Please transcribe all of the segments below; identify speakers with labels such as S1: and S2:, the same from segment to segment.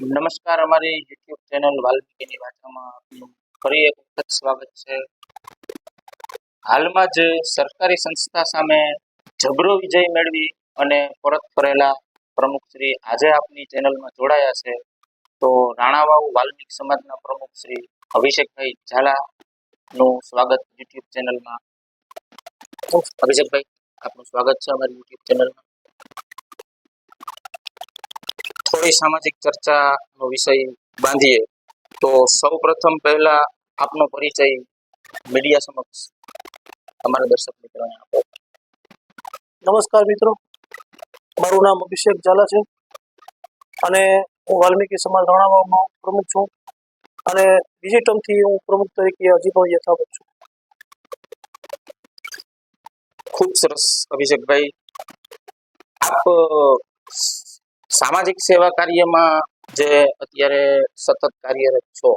S1: નમસ્કાર, અમારી YouTube channel વાલ્મીકીની વાર્તામાં ફરી એક વખત સ્વાગત છે. હાલમાં જ સરકારી સંસ્થા સામે જબરો વિજય મેળવી અને પરત ફરેલા પ્રમુખ શ્રી આજે આપની ચેનલમાં જોડાયા છે. તો રાણાવાવ વાલ્મીક સમાજના પ્રમુખ શ્રી અભિષેકભાઈ ઝાલાનું સ્વાગત યુટ્યુબ ચેનલમાં અભિષેકભાઈ, આપનું સ્વાગત છે અમારી યુટ્યુબ ચેનલમાં થોડી સામાજિક ચર્ચાનો વિષય બાંધીએ તો સૌ પ્રથમ પહેલા આપનો પરિચય મીડિયા સમક્ષ અમારા દર્શક મિત્રોને આપો.
S2: નમસ્કાર મિત્રો. મારું નામ અભિષેક ઝાલા છે અને હું વાલ્મીકી સમાજ રણાવામાં પ્રમુખ છું અને બીજી ટર્મથી હું પ્રમુખ તરીકે હજી પણ યથાવત છું.
S1: ખૂબ સરસ અભિષેકભાઈ આપ સામાજિક સેવા કાર્યમાં જે અત્યારે સતત કાર્યરત છો,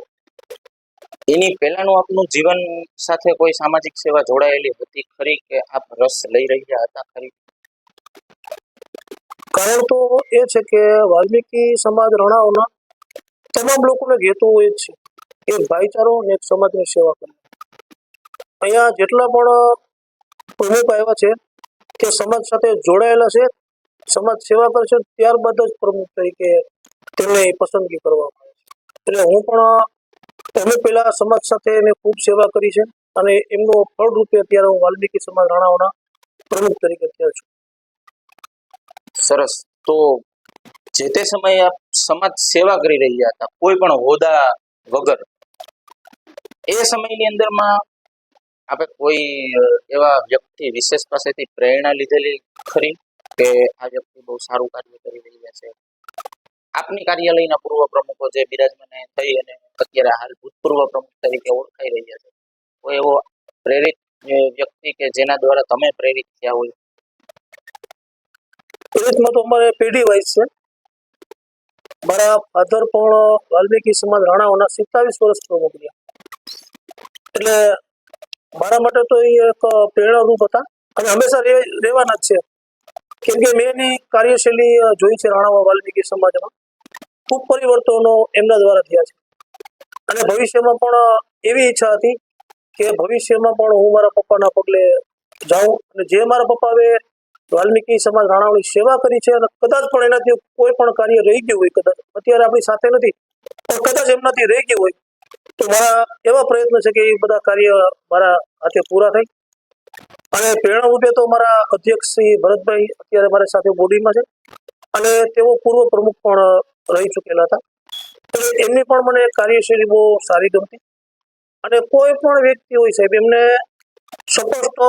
S1: એની પહેલાનું આપનું જીવન સાથે કોઈ સામાજિક સેવા જોડાયેલી હતી? ખરી કે આપ રસ લઈ રહ્યા હતા ખરી?
S2: કારણ તો એ છે કે વાલ્મીકી સમાજ રણાઓના તમામ લોકોને હેતુ એ છે એક ભાઈચારો અને એક સમાજની સેવા કરવી. અહીંયા જેટલા પણ પ્રમુખ આવ્યા છે તે સમાજ સાથે જોડાયેલા છે સમાજ સેવા કરશે ત્યારબાદ જ પ્રમુખ તરીકે તેમને પસંદગી કરવામાં આવે છે. એટલે હું પણ અમે પહેલા સમાજ સાથે એને ખૂબ સેવા કરી છે અને એમનો ફળરૂપે અત્યારે હું વાલ્મીકી સમાજ રાણાઓના પ્રમુખ તરીકે અત્યારે છું.
S1: સરસ. તો જે તે સમયે આપ સમાજ સેવા કરી રહ્યા હતા, કોઈ પણ હોદ્દા વગર, એ સમયની અંદરમાં આપણે કોઈ એવા વ્યક્તિ વિશેષ પાસેથી પ્રેરણા લીધેલી ખરી? કે આ વ્યક્તિ બહુ સારું કાર્ય કરી રહ્યા છે. આપની કાર્યાલયના પૂર્વ પ્રમુખો જે બિરાજમાન થઈ અને અત્યારે હાલ ભૂતપૂર્વ પ્રમુખ તરીકે ઓળખાઈ રહ્યા છે. કોઈ એવો પ્રેરિત વ્યક્તિ કે જેના દ્વારા તમે પ્રેરિત થયા હોય?
S2: પ્રેરિતમાં તો અમારે પેઢી વાઇઝ છે. મારા ફાધર પણ વાલ્મીકી સમાજ રાણાઓના સિત્તાવીસ વર્ષ પ્રમુખ રહ્યા એટલે મારા માટે તો એ એક પ્રેરણારૂપ હતા. અને હંમેશા રહે- રહેવાના જ છે. કેમ કે મેં એની કાર્યશૈલી જોઈ છે રાણાવા વાલ્મીકી સમાજમાં. ખૂબ પરિવર્તનો એમના દ્વારા થયા છે. અને ભવિષ્યમાં પણ એવી ઈચ્છા હતી કે ભવિષ્યમાં પણ હું મારા પપ્પાના પગલે જાઉં અને જે મારા પપ્પાએ વાલ્મીકી સમાજ રાણાઓની સેવા કરી છે અને કદાચ પણ એનાથી કોઈ પણ કાર્ય રહી ગયું હોય, કદાચ અત્યારે આપણી સાથે નથી, પણ કદાચ એમનાથી રહી ગયું હોય, તો મારા એવા પ્રયત્ન છે કે એ બધા કાર્ય મારા હાથે પૂરા થાય. અને પ્રેરણા રૂપે તો મારા અધ્યક્ષ શ્રી ભરતભાઈ અત્યારે મારી સાથે બોડીમાં છે. અને તેઓ પૂર્વ પ્રમુખ પણ રહી ચૂકેલા હતા. એટલે એમની પણ મને કાર્યશૈલી બહુ સારી ગમતી. અને કોઈ પણ વ્યક્તિ હોય સાહેબ, એમને સ્પષ્ટ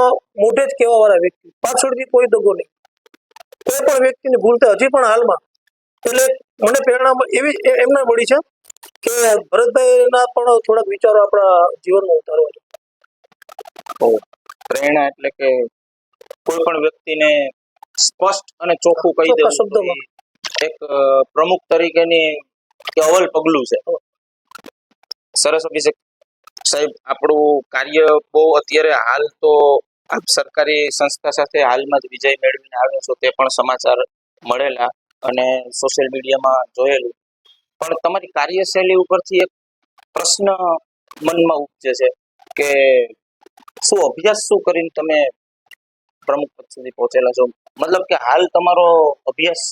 S2: મોઢે જ કહેવા વાળા વ્યક્તિ. પાછળથી કોઈ દગો નહીં. કોઈ પણ વ્યક્તિની ભૂલ હજી પણ હાલમાં. એટલે મને પ્રેરણા એવી એમને મળી છે કે ભરતભાઈના પણ થોડાક વિચારો આપણા જીવનમાં ઉતારવા
S1: તો પ્રેરણા એટલે કે કોઈ પણ વ્યક્તિને સ્પષ્ટ અને ચોખ્ખું કહી દેવું
S2: શબ્દોમાં.
S1: એક પ્રમુખ તરીકેની અવલ પગલું છે. સરસ અભિષેક સાહેબ આપણું કાર્ય બહુ અત્યારે હાલ તો આપ સરકારી સંસ્થા સાથે હાલમાં જ વિજય મેળવીને આવ્યો છો તે પણ સમાચાર મળેલા અને સોશિયલ મીડિયામાં જોયેલું. પણ તમારી કાર્યશૈલી ઉપરથી એક પ્રશ્ન મનમાં ઉપજે છે કે શું અભ્યાસ શું કરીને તમે પ્રમુખ પદ સુધી પહોંચેલા છો? મતલબ કે હાલ તમારો અભ્યાસ?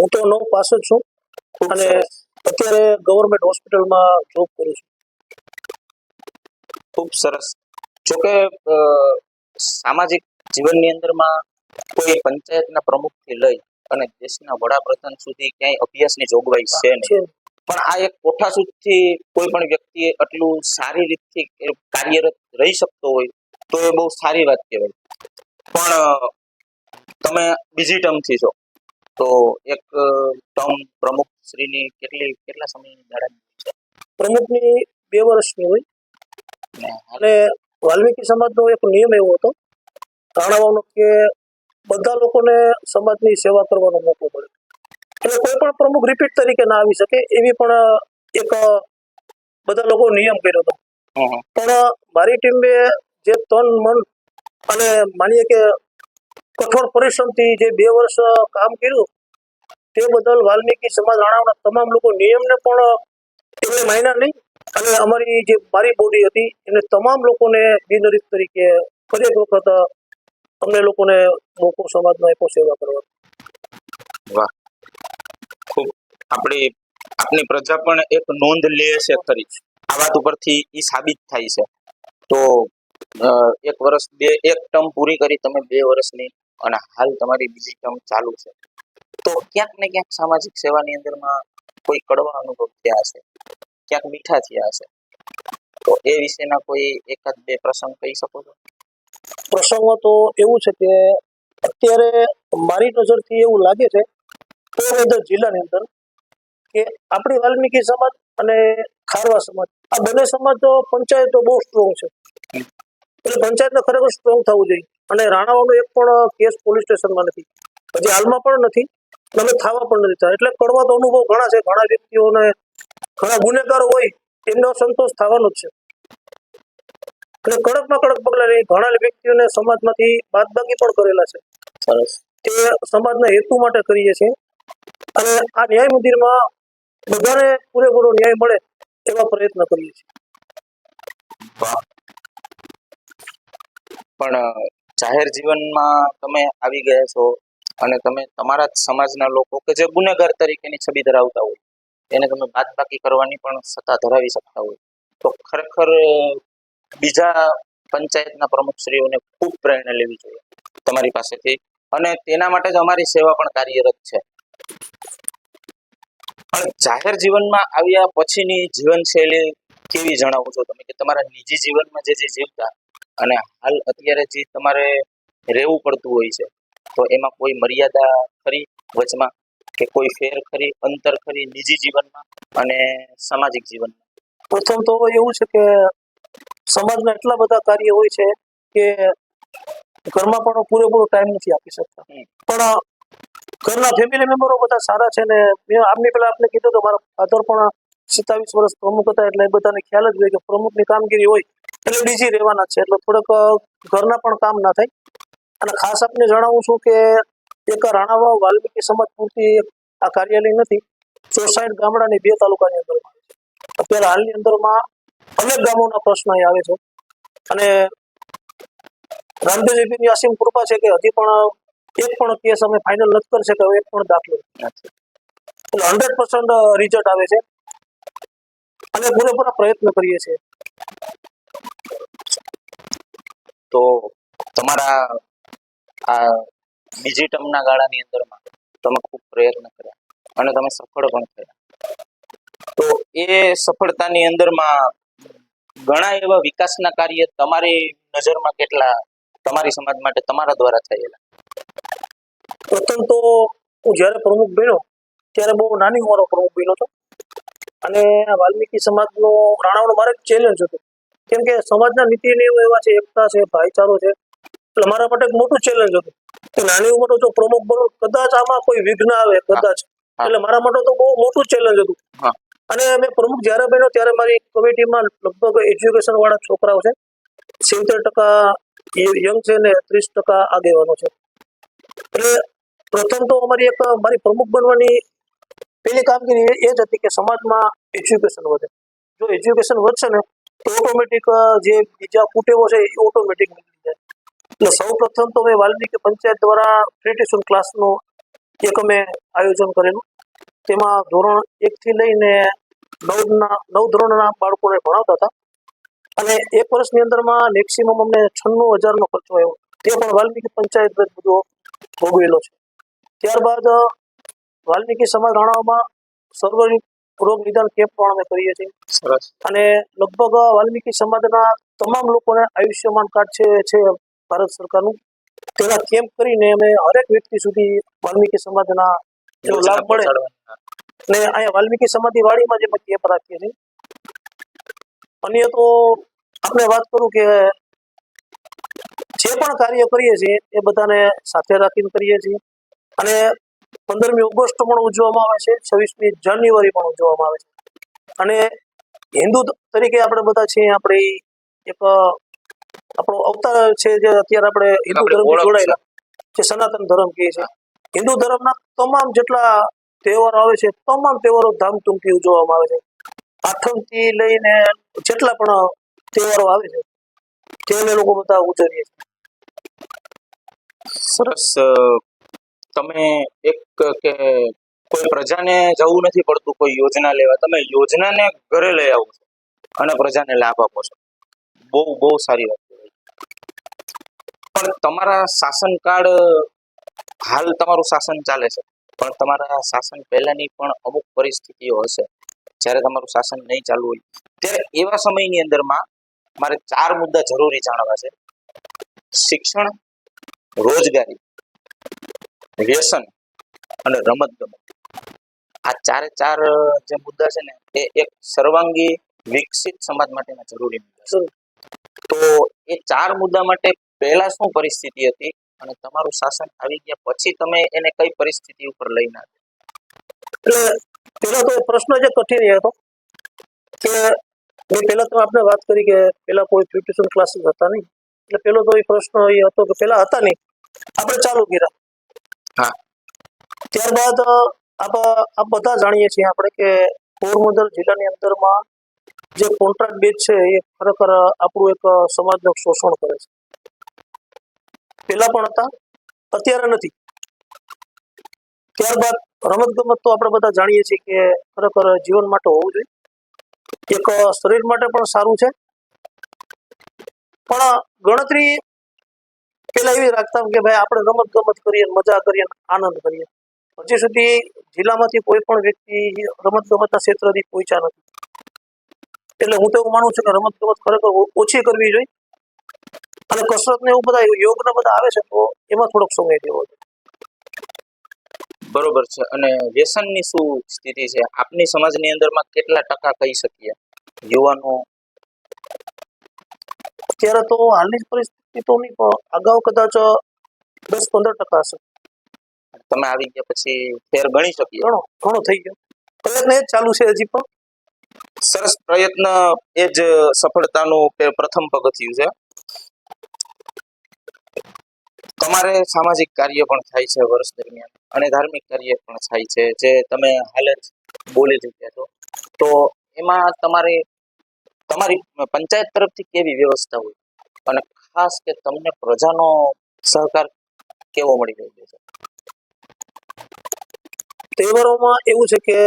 S2: હું તો નવ પાસ જ છું. અને અત્યારે ગવર્મેન્ટ હોસ્પિટલમાં જોબ કરું છું.
S1: ખૂબ સરસ. જોકે સામાજિક જીવનની અંદરમાં કોઈ પંચાયતના પ્રમુખથી લઈ અને દેશના વડાપ્રધાન સુધી ક્યાંય અભ્યાસની જોગવાઈ છે નહીં.
S2: છે.
S1: પણ આ એક કોઠાસૂઝથી કોઈ પણ વ્યક્તિ આટલું સારી રીતથી કાર્યરત રહી શકતો હોય તો એ બહુ સારી વાત કહેવાય. પણ તમે બીજી ટર્મથી છો તો એક ટર્મ પ્રમુખ શ્રીની કેટલી કેટલા સમયની ગાળાની
S2: પ્રમુખની બે વર્ષની હોય. અને વાલ્મીકી સમાજનો એક નિયમ એવો હતો રાણાવાનો કે બધા લોકોને સમાજની સેવા કરવાનો મોકો મળે. એટલે કોઈ પણ પ્રમુખ રિપીટ તરીકે ના આવી શકે એવી પણ એક બધા લોકો નિયમ કર્યો હતો. પણ મારી ટીમે જે તન મન અને માનીએ કે કઠોર પરિશ્રમથી જે બે વર્ષ કામ કર્યું તે બદલ વાલ્મીકી સમાજ રાણાઓના તમામ લોકો નિયમને પણ એમને માન્યા નહીં. અને અમારી જે મારી બોડી હતી એને તમામ લોકોને બિનરીત તરીકે ફરી એક વખત અમને લોકોને મોકો સમાજમાં એકો સેવા કરવા.
S1: ખૂબ આપણી, આપની પ્રજા પણ એક નોંધ લે છે ખરી. આ વાત ઉપરથી એ સાબિત થાય છે. તો એક વર્ષ બે, એક ટર્મ પૂરી કરી તમે બે વર્ષની અને હાલ તમારી બીજી ટર્મ ચાલુ છે. તો ક્યાંક ને ક્યાંક સામાજિક સેવાની અંદરમાં કોઈ કડવા અનુભવ થયા હશે, ક્યાંક મીઠા થયા હશે. તો એ વિશેના કોઈ એકાદ બે પ્રસંગ કહી શકો છો?
S2: પ્રસંગો તો એવું છે કે અત્યારે મારી નજરથી એવું લાગે છે પોરબંદર જિલ્લાની અંદર કે આપણી વાલ્મીકી સમાજ અને ખારવા સમાજ આ બંને સમાજ તો પંચાયતો બહુ સ્ટ્રોંગ છે. એટલે પંચાયતને ખરેખર સ્ટ્રોંગ થવું જોઈએ. અને રાણાઓનો એક પણ કેસ પોલીસ સ્ટેશનમાં નથી. હજી હાલમાં પણ નથી અને થવા પણ નથી થયા. એટલે કડવા તો અનુભવ ઘણા છે. ઘણા વ્યક્તિઓને ઘણા ગુનેગારો હોય એમનો સંતોષ થવાનો જ છે. અને કડકમાં કડક પગલા લઈ ઘણા વ્યક્તિઓને સમાજમાંથી બાદબાકી પણ કરેલા છે.
S1: સરસ.
S2: તે સમાજના હેતુ માટે કરીએ છીએ. અને આ ન્યાય મંદિરમાં બધાને પૂરેપૂરો ન્યાય મળે એવા પ્રયત્ન કરીએ છીએ.
S1: પણ જાહેર જીવનમાં તમે આવી ગયા છો અને તમે તમારા જ સમાજના લોકો કે જે ગુનેગાર તરીકેની છબી ધરાવતા હોય, એને તમે બાદબાકી કરવાની પણ સત્તા ધરાવી શકતા હોય. તો ખરેખર બીજા પંચાયતના પ્રમુખશ્રીઓને ખૂબ પ્રેરણા લેવી જોઈએ તમારી પાસેથી. અને તેના માટે જ અમારી સેવા પણ કાર્યરત છે. પણ જાહેર જીવનમાં આવ્યા પછીની જીવનશૈલી કેવી જણાવો છો તમે? કે તમારા નિજી જીવનમાં જે જે જીવતા અને હાલ અત્યારે જે તમારે રહેવું પડતું હોય છે તો એમાં કોઈ મર્યાદા ખરી વચમાં? કે કોઈ ફેર ખરી અંતર ખરી નિજી જીવનમાં અને સામાજિક જીવનમાં?
S2: પ્રથમ તો એવું છે કે સમાજના એટલા બધા કાર્ય હોય છે કે ઘરમાં પણ પૂરેપૂરો ટાઈમ નથી આપી શકતા. પણ ઘરના ફેમિલી મેમ્બરો બધા સારા છે ને મેં આમની પહેલા આપને કીધું તો મારા ફાધર પણ સિત્તાવીસ વર્ષ પ્રમુખ હતા એટલે એ બધાને ખ્યાલ જ હોય કે પ્રમુખની કામગીરી હોય એટલે બીજી રહેવાના છે. એટલે થોડોક ઘરના પણ કામ ના થાય. અને ખાસ આપને જણાવું છું કે એક રાણાવાવ વાલ્મીકી સમાજ પૂરતી આ કાર્યાલય નથી ચોસાઠ ગામડાની બે તાલુકાની અંદર અત્યારે હાલની અંદરમાં અનેક ગામોના પ્રશ્ન અહીં આવે છે. અને રામદેવજીની અસીમ કૃપા છે કે હજી પણ એક પણ કેસ અમે ફાઇનલ નથી કરી શક્યા એક પણ દાખલો હંડ્રેડ પર્સન્ટ રિઝલ્ટ આવે છે. અને પૂરેપૂરા પ્રયત્ન કરીએ છીએ.
S1: તો તમારા આ બીજી ટર્મના ગાળાની અંદરમાં તમે ખૂબ પ્રયત્ન કર્યા અને તમે સફળ પણ થયા. તો એ સફળતાની અંદરમાં ઘણા એવા વિકાસના કાર્ય તમારી નજરમાં કેટલા તમારી સમાજ માટે તમારા દ્વારા થયેલા?
S2: પ્રથમ તો હું જ્યારે પ્રમુખ બન્યો ત્યારે બહુ નાની ઉંમરો પ્રમુખ બન્યો હતો. અને વાલ્મીકી સમાજનો રાણાઓનો મારે ચેલેન્જ હતો. કેમ કે સમાજના નીતિ નિયમો એવા છે એકતા છે ભાઈચારો છે. એટલે મારા માટે એક મોટું ચેલેન્જ હતું. કે નાની ઉંમરે જો પ્રમુખ બનો કદાચ આમાં કોઈ વિઘ્ન આવે કદાચ. એટલે મારા માટે તો બહુ મોટું ચેલેન્જ હતું. અને મેં પ્રમુખ જ્યારે બન્યો ત્યારે મારી કમિટીમાં લગભગ એજ્યુકેશન વાળા છોકરાઓ છે. સિત્તેર ટકા યંગ છે ને ત્રીસ ટકા આગેવાનો છે. એટલે પ્રથમ તો અમારી એક મારી પ્રમુખ બનવાની પહેલી કામગીરી એ- જ હતી કે સમાજમાં એજ્યુકેશન વધે. જો એજ્યુકેશન વધશે ને, તો ઓટોમેટિક જે બીજા કુટેવો છે એ ઓટોમેટિક નીકળી જાય. એટલે સૌ પ્રથમ તો મેં વાલ્મીકી પંચાયત દ્વારા પ્રી ટ્યુશન ક્લાસનું એક અમે આયોજન કરેલું. તેમાં ધોરણ એકથી લઈને નવના, નવ ધોરણના બાળકોને ભણાવતા હતા. અને એક વર્ષની અંદરમાં મેક્સિમમ અમને છન્નું હજારનો ખર્ચો આવ્યો. તે પણ વાલ્મીકી પંચાયત બધો ભોગવેલો છે. ત્યારબાદ વાલ્મીકી સમાજ રાણાઓમાં સર્વ રોગ નિદાન કેમ્પ પણ અમે કરીએ છીએ.
S1: સરસ.
S2: અને લગભગ વાલ્મીકી સમાજના તમામ લોકોને આયુષ્યમાન કાર્ડ છે છે ભારત સરકારનું. તેના કેમ્પ કરીને અમે હરેક વ્યક્તિ સુધી વાલ્મીકી સમાજના લાભ મળે. અને અહીંયા વાલ્મીકી સમાધિ વાડીમાં જે અમે કેમ્પ રાખીએ છીએ. અન્ય તો આપણે વાત કરું કે જે પણ કાર્ય કરીએ છીએ એ બધાને સાથે રાખીને કરીએ છીએ. અને પંદરમી ઓગસ્ટ પણ ઉજવવામાં આવે છે છવ્વીસમી જાન્યુઆરી પણ ઉજવવામાં આવે છે. અને હિન્દુ તરીકે આપણે બધા છીએ આપણે એક આપણો અવતાર છે જે અત્યારે આપણે હિન્દુ
S1: છે.
S2: જોડાયેલા જે સનાતન ધર્મ કહે છે હિન્દુ ધર્મના તમામ જેટલા તહેવારો આવે છે તમામ તહેવારો ધામધૂમથી ઉજવવામાં આવે છે. આઠમથી લઈને જેટલા પણ તહેવારો આવે છે તે અમે લોકો બધા ઉજવીએ છીએ.
S1: સરસ તમે એક કે કોઈ પ્રજાને જવું નથી પડતું, કોઈ યોજના લેવા, તમે યોજનાને ઘરે લઈ આવો છો અને પ્રજાને લાભ આપો છો. બહુ બહુ સારી વાત. પણ તમારા શાસનકાળ હાલ તમારું શાસન ચાલે છે. પણ તમારા શાસન પહેલાની પણ અમુક પરિસ્થિતિઓ હશે. જ્યારે તમારું શાસન નહીં ચાલુ હોય, ત્યારે એવા સમયની અંદરમાં મારે ચાર મુદ્દા જરૂરી જાણવા છે. શિક્ષણ, રોજગારી વ્યસન અને રમત ગમત. આ ચારે ચાર જે મુદ્દા છે ને, એ એક સર્વાંગી વિકસિત સમાજ માટેના જરૂરી મુદ્દા છે. તો એ ચાર મુદ્દા માટે પહેલા શું પરિસ્થિતિ હતી અને તમારું શાસન આવી ગયા પછી તમે એને કઈ પરિસ્થિતિ ઉપર લઈને આવ્યા?
S2: એટલે પેલો તો પ્રશ્ન જે કઠિન હતો કે મેં પહેલા તો આપણે વાત કરી કે પેલા કોઈ ટ્યુશન ક્લાસીસ હતા નહીં. એટલે પેલો તો એ પ્રશ્ન એ હતો કે પેલા હતા નહીં. આપણે ચાલુ કર્યા. ત્યારબાદ આપ બધા જાણીએ છીએ આપણે કે પોરબંદર જિલ્લાની અંદરમાં જે કોન્ટ્રાક્ટ બેચ છે એ ખરેખર આપણું એક સમાજનું શોષણ કરે છે. પેલા પણ હતા, અત્યારે નથી. ત્યારબાદ રમત ગમત તો આપણે બધા જાણીએ છીએ કે ખરેખર જીવન માટે હોવું જોઈએ. એક શરીર માટે પણ સારું છે. પણ ગણતરી પેલા એવી રાખતા કે ભાઈ આપણે રમત ગમત કરીએ મજા કરીએ આનંદ કરીએ. હજી સુધી જિલ્લામાંથી કોઈ પણ વ્યક્તિ રમત ગમતના ક્ષેત્રથી પહોંચ્યા નથી. એટલે હું તો એવું માનું છું કે રમત ગમત ખરેખર ઓછી કરવી જોઈએ. અને કસરત ને એવું બધા યોગ ને બધા આવે છે તો એમાં થોડોક સમય દેવો જોઈએ.
S1: બરોબર છે. અને વ્યસનની શું સ્થિતિ છે? આપની સમાજની અંદરમાં કેટલા ટકા કહી શકીએ? યુવાનો?
S2: અત્યારે તો હાલની પરિસ્થિતિ તો અગાઉ કદાચ દસ પંદર ટકા હશે.
S1: તમે આવી ગયા પછી ફેર ગણી શકીએ.
S2: ઘણો ઘણો થઈ ગયો. પ્રયત્ન એ જ ચાલુ છે હજી પણ.
S1: સરસ પ્રયત્ન એ જ સફળતાનું પ્રથમ પગથિયું છે. તમારે સામાજિક કાર્ય પણ થાય છે વર્ષ દરમિયાન અને ધાર્મિક કાર્ય પણ થાય છે. જે તમે હાલ જ બોલી ચૂક્યા છો. તો એમાં તમારે તમારી પંચાયત તરફથી કેવી વ્યવસ્થા હોય? અને ખાસ કે તમને પ્રજાનો સહકાર કેવો મળી રહ્યો છે?
S2: તહેવારોમાં એવું છે કે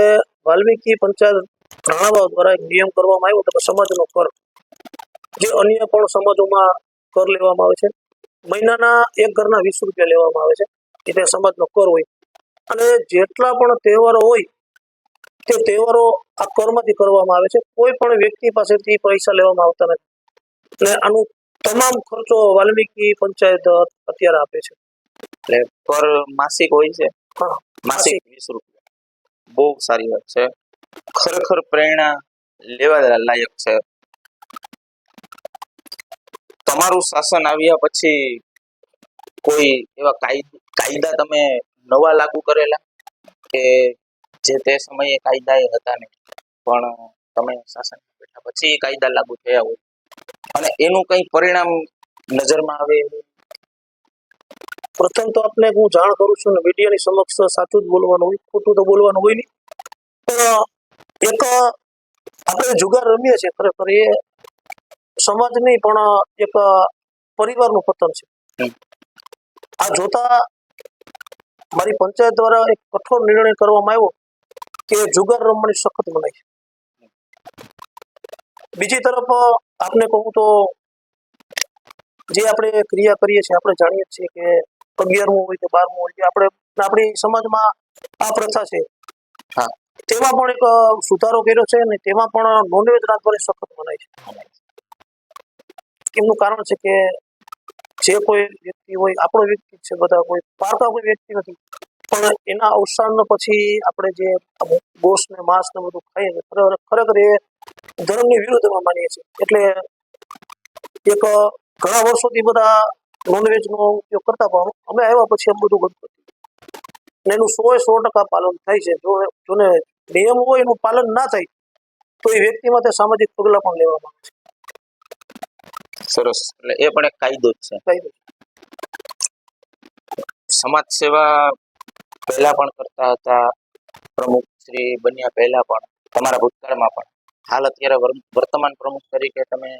S2: વાલ્મીકી પંચાયત રાણાવાવ દ્વારા એક નિયમ કરવામાં આવ્યો હતો સમાજનો કર, જે અન્ય પણ સમાજોમાં કર લેવામાં આવે છે. મહિનાના એક ઘરના વીસ રૂપિયા લેવામાં આવે છે એ તે સમાજનો કર હોય. અને જેટલા પણ તહેવારો હોય, તે તહેવારો આ કરમાંથી કરવામાં આવે છે. કોઈ પણ વ્યક્તિ પાસેથી પૈસા લેવામાં આવતા નથી. એટલે આનું તમામ ખર્ચો વાલ્મીકી પંચાયત અત્યારે આપે છે.
S1: એટલે પર માસિક હોય છે? માસિક વીસ રૂપિયા. બહુ સારી વાત છે. ખરેખર પ્રેરણા લેવા લાયક છે. તમારું શાસન આવ્યા પછી કોઈ એવા કાયદ- કાયદા તમે નવા લાગુ કરેલા? કે જે તે સમયે કાયદા એ હતા નહીં પણ તમે શાસન બેઠા પછી કાયદા લાગુ થયા હોય? અને એનું કઈ પરિણામ નજરમાં આવે?
S2: પ્રથમ તો આપને હું જાણ કરું છું ને મીડિયાની સમક્ષ સાચું જ બોલવાનું હોય ખોટું તો બોલવાનું હોય નહીં. પણ એક આપણે જુગાર રમીએ છીએ ખરેખર એ સમાજ નહીં પણ એક પરિવારનું પતન છે. આ જોતા મારી પંચાયત દ્વારા એક કઠોર નિર્ણય કરવામાં આવ્યો કે જુગાર રમવાની સખત મનાઈ છે. બીજી તરફ આપને કહું તો જે આપણે ક્રિયા કરીએ છીએ આપણે જાણીએ છીએ કે અગિયારમું હોય કે બારમું હોય કે આપણે આપણી સમાજમાં આ પ્રથા છે.
S1: હા.
S2: તેમાં પણ એક સુધારો કર્યો છે અને તેમાં પણ નોનવેજ રાખવાની સખત મનાય છે. એમનું કારણ છે કે જે કોઈ વ્યક્તિ હોય આપણો વ્યક્તિ છે બધા કોઈ પારકા કોઈ વ્યક્તિ નથી. પણ એના અવસાન પછી આપણે જે ગોશ ને માંસ ને બધું ખાઈએ ખરેખર ખરેખર એ ધર્મની વિરુદ્ધમાં માનીએ છીએ. એટલે એક ઘણા વર્ષોથી બધા નોનવેજ નો ઉપયોગ કરતા પણ અમે આવ્યા પછી એમ બધું બંધ અને એનું સો સો ટકા પાલન થાય છે. જો જોને નિયમ હોય એનું પાલન ના થાય તો એ વ્યક્તિ માટે સામાજિક પગલાં પણ લેવામાં આવે
S1: સરસ. એટલે એ પણ એક કાયદો જ છે.
S2: છે. કાયદો.
S1: સમાજ સેવા પહેલા પણ કરતા હતા. પ્રમુખ શ્રી બન્યા પહેલા પણ તમારા ભૂતકાળમાં પણ. હાલ અત્યારે વર્તમાન પ્રમુખ તરીકે તમે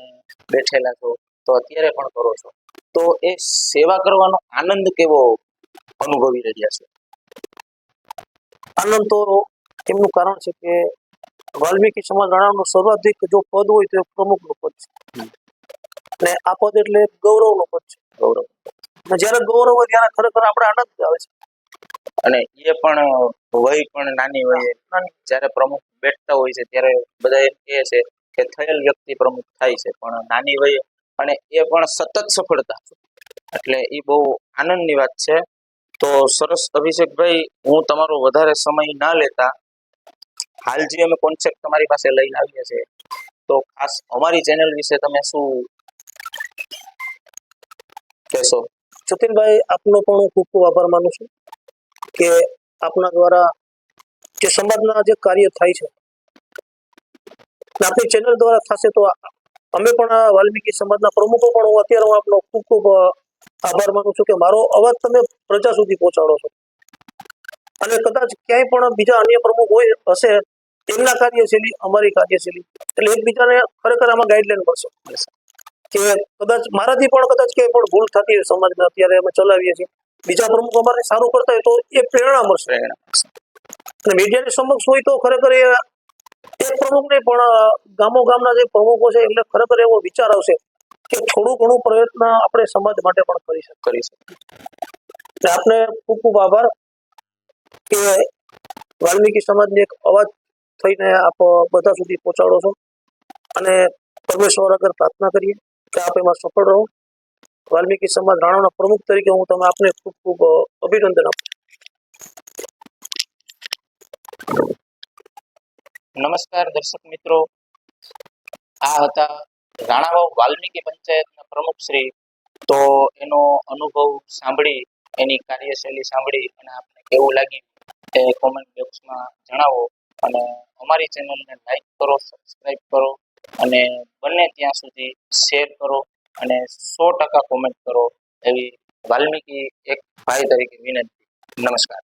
S1: બેઠેલા છો તો અત્યારે પણ કરો છો. તો એ સેવા કરવાનો આનંદ કેવો અનુભવી રહ્યા છે?
S2: આનંદ તો એમનું કારણ છે કે વાલ્મીકી સમાજ રાણાનું સર્વાધિક જો પદ હોય તો એ પ્રમુખનું પદ છે. અને આ પદ એટલે ગૌરવનું પદ છે.
S1: ગૌરવ.
S2: જયારે જ્યારે ગૌરવ હોય ત્યારે ખરેખર આપણે આનંદ આવે છે.
S1: અને એ પણ, વય પણ નાની વયે જ્યારે પ્રમુખ બેઠતા હોય છે, ત્યારે બધા એમ કહે છે કે થયેલ વ્યક્તિ પ્રમુખ થાય છે. પણ નાની વયે, અને એ પણ સતત સફળતા. એટલે એ બહુ આનંદની વાત છે. તો સરસ અભિષેકભાઈ, હું તમારો વધારે સમય ના લેતા, હાલ જે અમે કોન્સેપ્ટ તમારી પાસે લઈને આવીએ છીએ, તો ખાસ અમારી ચેનલ વિશે તમે શું કહેશો?
S2: જતીનભાઈ આપનો પણ ખૂબ ખૂબ આભાર માનું છું. કે આપના દ્વારા જે સમાજના જે કાર્ય થાય છે. આપની ચેનલ દ્વારા થશે તો અમે પણ વાલ્મીકી સમાજના પ્રમુખો પણ હું અત્યારે હું આપનો ખૂબ ખૂબ આભાર માનું છું કે મારો અવાજ તમે પ્રજા સુધી પહોંચાડો છો. અને કદાચ ક્યાંય પણ બીજા અન્ય પ્રમુખ હોય, હશે, તેમના કાર્યશૈલી અમારી કાર્યશૈલી. એટલે એકબીજાને ખરેખર આમાં ગાઈડલાઈન મળશે. કે કદાચ મારાથી પણ કદાચ ક્યાંય પણ ભૂલ થતી હોય સમાજમાં અત્યારે અમે ચલાવીએ છીએ. બીજા પ્રમુખ અમારે સારું કરતા હોય તો એ પ્રેરણા મળશે. અને મીડિયાની સમક્ષ હોય તો ખરેખર એ પ્રમુખ નહીં, પણ ગામો ગામના જે પ્રમુખો છે એટલે ખરેખર એવો વિચાર આવશે કે થોડું ઘણું પ્રયત્ન આપણે સમાજ માટે પણ કરી
S1: કરી
S2: શકીએ. આપને ખૂબ ખૂબ આભાર કે વાલ્મીકી સમાજને એક અવાજ થઈને આપ બધા સુધી પહોંચાડો છો. અને પરમેશ્વર આગળ પ્રાર્થના કરીએ કે આપ એમાં સફળ રહો. વાલ્મીકી સમાજ રાણાના પ્રમુખ તરીકે હું તમે આપને ખૂબ ખૂબ અભિનંદન આપું
S1: નમસ્કાર દર્શક મિત્રો. આ હતા રાણાવાવ વાલ્મીકી પંચાયતના પ્રમુખ શ્રી. તો એનો અનુભવ સાંભળી, એની કાર્યશૈલી સાંભળી અને આપને કેવું લાગ્યું એ કોમેન્ટ બોક્સમાં જણાવો. અને અમારી ચેનલને લાઈક કરો સબસ્ક્રાઈબ કરો અને બને ત્યાં સુધી શેર કરો. અને સો ટકા કોમેન્ટ કરો એવી વાલ્મીકી એક ભાઈ તરીકે વિનંતી. નમસ્કાર.